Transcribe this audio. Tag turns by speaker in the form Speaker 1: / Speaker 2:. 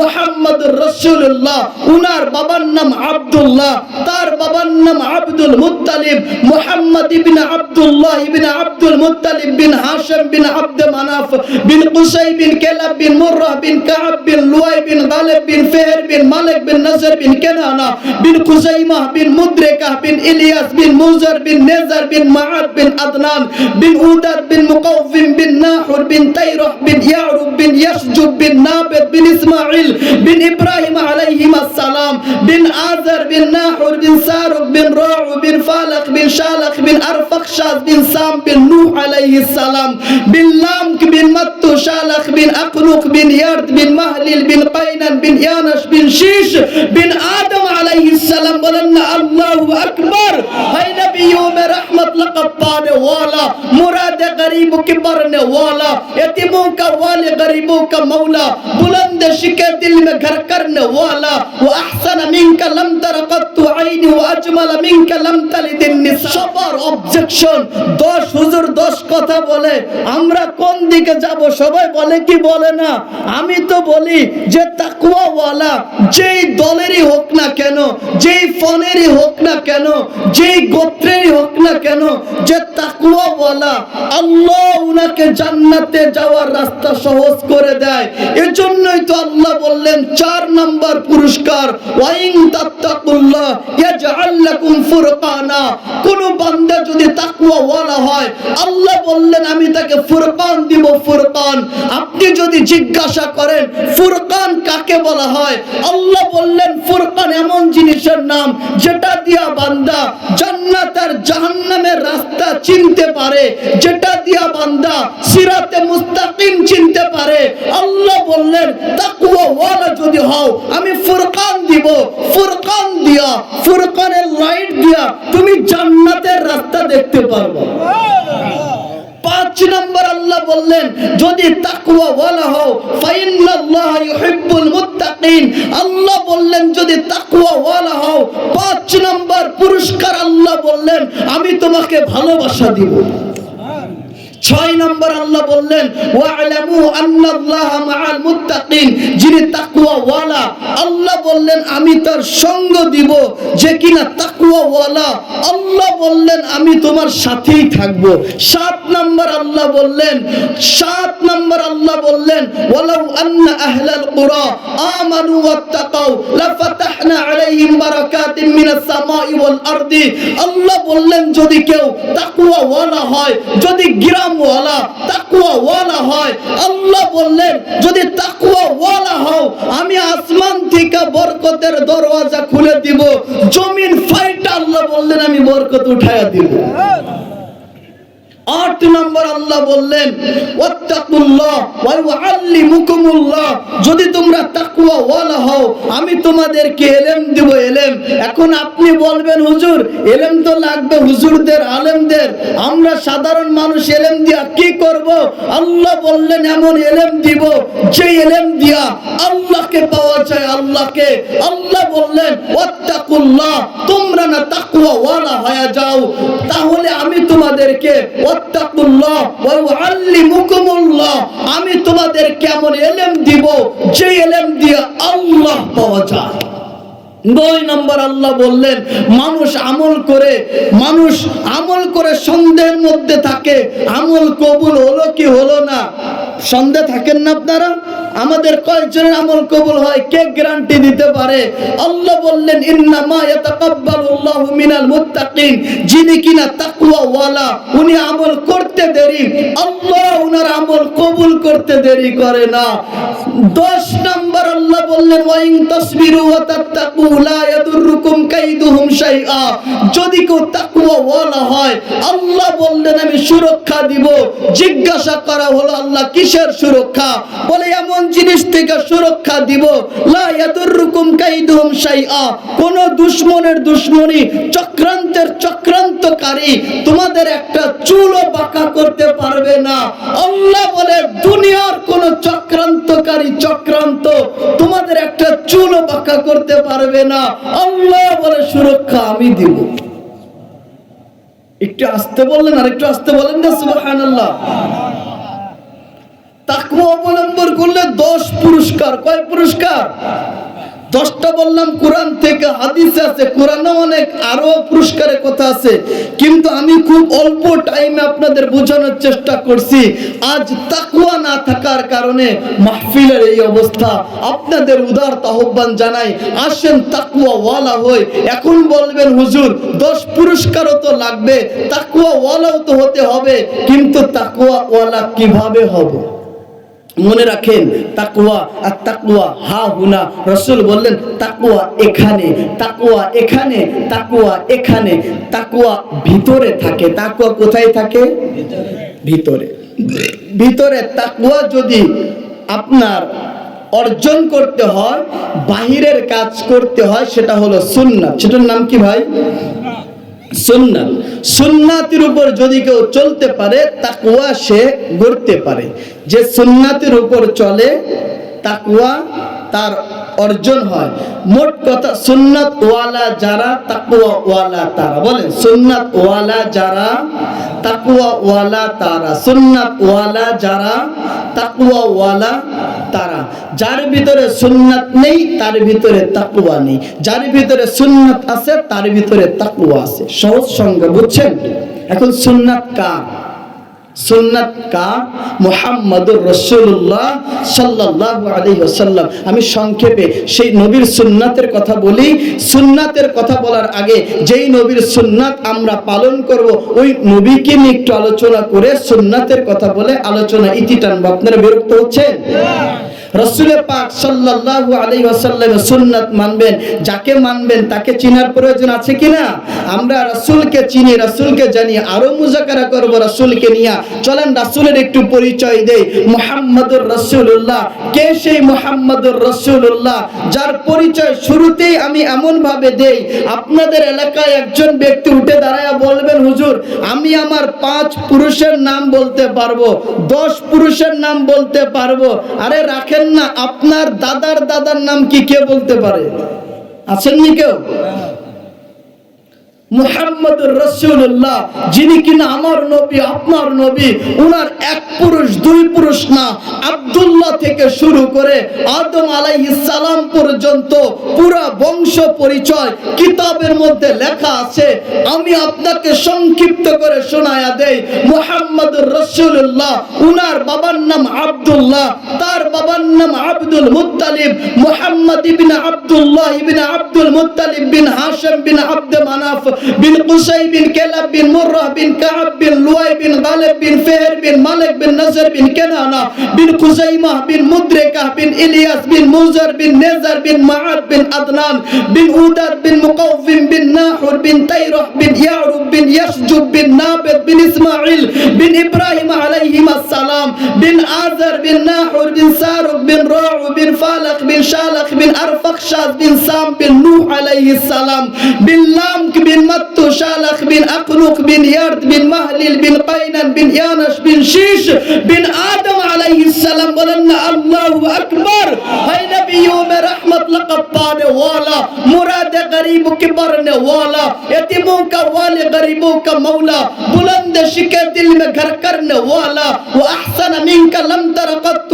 Speaker 1: মোহাম্মদ রসুল্লাহ উনার বাবার নাম আব্দুল্লাহ, তার বাবার নাম Abdul Muttalib, Muhammad ibn Abdullah ibn Abdul Muttalib bin Hashim bin Abd Manaf bin Qusai bin Kilab bin Murrah bin Kab bin Luay bin Ghalib bin Fihr bin Malik bin Nadr bin Kinanah bin Khuzaimah bin Mudrikah bin Ilyas bin Mudar bin Nizar bin Maad bin Adnan bin Udad bin Muqawwim bin Nahur bin Tayrah bin Yarub bin Yashjub bin Nabit bin Ismail bin Ibrahim إبراهيم عليهما السلام بن آذر بن ناحر بن سارق بن روع بن فالق بن شالق بن أرفخشاز بن سام بن نوح عليه السلام بن لامك بن متو شالق بن أقنق بن يرد بن مهلل بن قينن بن يانش بن شيش بن آدم عليه السلام ولن الله أكبر. هاي نبي يوم رحمة لقد طال والا مراد غريب के والا वाला यतीमों का वाले بلند شكا دل مغر शिके ওয়ালা ওয়া মিনকা লাম তারা কাত্তু আইনি ওয়া মিনকা লাম সবার অবজেকশন দশ হুজুর দশ কথা বলে। আমরা কোন দিকে যাব? সবাই বলে কি বলে না? আমি তো বলি যে তাকওয়াওয়ালা, যেই দলেরই হোক না কেন, যেই ফোনেরই হোক না কেন, যেই গোত্রেরই হোক না কেন, যে কোন বান্দা যদি হয়, আল্লাহ বললেন, আমি তাকে ফুরকান দিব, ফুরকান। আপনি যদি জিজ্ঞাসা করেন, ফুরকান কাকে বলা হয়? আল্লাহ বললেন, ফুরকান এমন জিনিসের নাম, যেটা দিয়া বান্দা জান্নাত আর জাহান্নামের রাস্তা চিনতে পারে, যেটা দিয়া বান্দা সিরাতে মুস্তাকিম চিনতে পারে। আল্লাহ বললেন, তাকওয়া ওয়ালা যদি হও, আমি ফুরকান দিব, ফুরকান দিয়া, ফুরকানের লাইট দিয়া তুমি জান্নাতের রাস্তা দেখতে পারবে। পাঁচ নম্বর আল্লাহ বললেন, যদি তাকুয়া বলা হও, ফাইন্নাল্লাহ ইউহিব্বুল মুত্তাকিন। আল্লাহ বললেন, যদি তাকুয়া বলা হও, পাঁচ নম্বর পুরস্কার আল্লাহ বললেন, আমি তোমাকে ভালোবাসা দিব। ছয় নম্বর আল্লাহ বললেন ওয়ালামু আন্নাল্লাহ মাআল মুত্তাকিন যিনি তাকওয়া ওয়ালা আল্লাহ বললেন, আমি তার সঙ্গ দিব যে কিনা তাকওয়া ওয়ালা আল্লাহ বললেন, আমি তোমার সাথেই থাকব সাত নম্বর আল্লাহ বললেন, সাত নম্বর আল্লাহ বললেন, ওয়ালাউ আন্না আহলাল কুরা আমানু ওয়াত্তাকাউ, লাফাতাহনা আলাইহিম বারাকাতিন মিনাস সামাই ওয়াল আরদি আল্লাহ বললেন, যদি কেউ তাকওয়া ওয়ালা হয়, যদি গ্রাম ওয়ালা তাকওয়া ওয়ালা হয়। আল্লাহ বললেন, যদি তাকওয়া ওয়ালা হও, আমি আসমান থেকে বরকতের দরওয়াজা খুলে দিব। জমিন ফাইটা আল্লাহ বললেন, আমি বরকত উঠাইয়া দিব। আট নম্বর আল্লাহ বললেন যদি তোমরা ওয়ালা হও, আমি তোমাদেরকে এলেম দিব, এলেম। এখন আপনি বলবেন, হুজুর, এলেম তো লাগবে, হুজুরদের, আলেমদের। আমরা সাধারণ মানুষ, এলেম দিয়া কি করব? আল্লাহ বললেন, এমন এলেম দিব যে এলেম দিয়া আল্লাহকে পাওয়া যায়, আল্লাহকে। আল্লাহ বললেন যাও। তাহলে আমি তোমাদেরকে ওয়াত্তাকুল্লাহ আমি তোমাদের কেমন এলেম দিব, যে এলেম দিয়ে আল্লাহ পাওয়া যায়। নয় নম্বর আল্লাহ বললেন, মানুষ আমল করে, মানুষ আমল করে সন্দেহের মধ্যে থাকে। আমল কবুল হলো কি হলো না? সন্দেহ থাকেন না আপনারা? আমাদের কয়েকজনের আমল কবুল হয়, কে গ্যারান্টি দিতে পারে? আল্লাহ বললেন, ইন্নামা ইয়াতাকাব্বালুল্লাহু মিনাল মুত্তাকিন। যিনি কিনা উনি আমল করতে দেরি। আল্লাহ উনার আমল কবুল করতে দেরি করে না। 10 নম্বর আল্লাহ বললেন, ওয়াইন ইয়াদুররুকুম কাইদুহুম শাইআ। যদি কেউ হয়, আল্লাহ বললেন, আমি সুরক্ষা দিব। জিজ্ঞাসা করা হলো, আল্লাহ কিসের সুরক্ষা? বলে, এমন জিনিস থেকে সুরক্ষা দিব, লা ইয়াদুররুকুম কাইদুহুম শাইআ। কোন দুশমনের দুশমনি চক্রান্তের চক্রান্তকারী তোমাদের একটা চুলও বাঁকা করতে পারবে না। আল্লাহ বলে, দুনিয়ার কোন চক্রান্তকারী চক্রান্ত তোমাদের একটা চুলও বাঁকা করতে পারবে না। আল্লাহ বলে, সুরক্ষা আমি দিব। একটু আসতে বললেন আর একটু আসতে বলেন না, সুবহানাল্লাহ। তাকওয়া অবলম্বন করলে দশ পুরস্কার। কয় পুরস্কার? দশটা বললাম, কোরআন থেকে হাদিস আছে কোরআনে অনেক আরও পুরস্কারের কথা আছে। কিন্তু আমি খুব অল্প টাইমে আপনাদের বোঝানোর চেষ্টা করছি, আজ তাকুয়া না থাকার কারণে মাহফিলের এই অবস্থা। আপনাদের উদার আহ্বান জানাই, আসেন তাকুয়া ওয়ালা হই। এখন বলবেন, হুজুর, দশ পুরস্কারও তো লাগবে তাকুয়া ওয়ালাও তো হতে হবে, কিন্তু তাকুয়া ওয়ালা কীভাবে হবে? মনে রাখেন তাকুয়া আর তাকুয়া হা হুনা রসুল বললেন তাকুয়া এখানে তাকুয়া এখানে তাকুয়া এখানে। তাকুয়া ভিতরে থাকে। তাকুয়া কোথায় থাকে? ভিতরে। ভিতরে তাকুয়া যদি আপনার অর্জন করতে হয়, বাহিরের কাজ করতে হয়, সেটা হলো সুন্নাত। সেটার নাম কি ভাই? সুন্নাত। সুন্নাতের উপর যদি কেউ চলতে পারে তাকুয়া সে গড়তে পারে। যে সুন্নাতের উপর চলে তাকুয়া তার অর্জন হয়। মোট কথা সুন্নাত ওয়ালা যারা তাকুয়া ওয়ালা তারা। বলেন সুন্নাত ওয়ালা যারা তাকুয়া ওয়ালা তারা। সুন্নাত ওয়ালা যারা তাকুয়া ওয়ালা তারা। যার ভিতরে সুন্নাত নেই, তার ভিতরে তাকুয়া নেই। যার ভিতরে সুন্নাত আছে, তার ভিতরে তাকুয়া আছে। সহজ সঙ্গে বুঝছেন? এখন সুন্নাত কার? সুন্নাত কা মোহাম্মদুর রসুল্লাহ সাল্লাহ আলী ওসাল্লাম আমি সংক্ষেপে সেই নবীর সুন্নাতের কথা বলি। সুন্নাতের কথা বলার আগে যেই নবীর সুন্নাত আমরা পালন করব, ওই নবীকে নিয়ে একটু আলোচনা করে সুন্নাতের কথা বলে আলোচনা ইতি টানবো। আপনারা বিরক্ত হচ্ছেন? রসুলে পাক সাল্লাল্লাহু আলাইহি ওয়াসাল্লামের সুন্নাত মানবেন। যাকে মানবেন তাকে চিনার প্রয়োজন আছে কিনা? আমরা রাসূলকে চিনি, রাসূলকে জানি, আরও মুজাকারা করব রাসূলকে নিয়ে। চলেন রাসূলের একটু পরিচয় দেই। মুহাম্মাদুর রাসূলুল্লাহ। কে সেই মুহাম্মাদুর রাসূলুল্লাহ? যার পরিচয় শুরুতেই আমি এমন ভাবে দেই, আপনাদের এলাকায় একজন ব্যক্তি উঠে দাঁড়ায় বলবেন, হুজুর, আমি আমার পাঁচ পুরুষের নাম বলতে পারব, দশ পুরুষের নাম বলতে পারব। আরে রাখেন না আপনার দাদার দাদার নাম কি কে বলতে পারে? আছেননি কেউ? যিনি কিনা আমার নবী, আপনার নবী, উনার এক পুরুষ, দুই পুরুষ না, আব্দুল্লাহ থেকে শুরু করে আদম পর্যন্ত পুরা বংশ পরিচয় কিতাবের মধ্যে লেখা আছে। আমি আপনাকে সংক্ষিপ্ত করে শোনায়া দেই রাসূলুল্লাহ, উনার বাবার নাম আব্দুল্লাহ, তার বাবার নাম Abdul Muttalib, Muhammad ibn Abdullah ibn Abdul Muttalib bin Hashim bin Abd Manaf bin Qusai bin Kilab bin Murrah bin Kab bin Luay bin Ghalib bin Fihr bin Malik bin Nadr bin Kinanah bin Khuzaimah bin Mudrikah bin Ilyas bin Mudar bin Nizar bin Maad bin Adnan bin Udad bin Muqawwim bin Nahur bin Tayrah bin Yarub bin Yashjub bin Nabit bin Ismail bin Ibrahim আলাইহিম আসসালাম বিন আজার বিন Nahur বিন সারুক বিন রাউ বিন ফালাক বিন শালাক বিন আরফাকশাস বিন সাম বিন নূহ আলাইহিস সালাম বিন লাম বিন مت شالخ بن أقلق بن يرد بن مهلل بن قينن بن يانش بن شيش بن آدم عليه السلام ولن الله أكبر. هاي نبي يوم رحمت لقب पाने वाला मुराद गरीब के भरने वाला यतीमों का वाले गरीबों का मौला बुलंद शिके दिल में घर करने वाला वो अहसन मिन का लम तरकत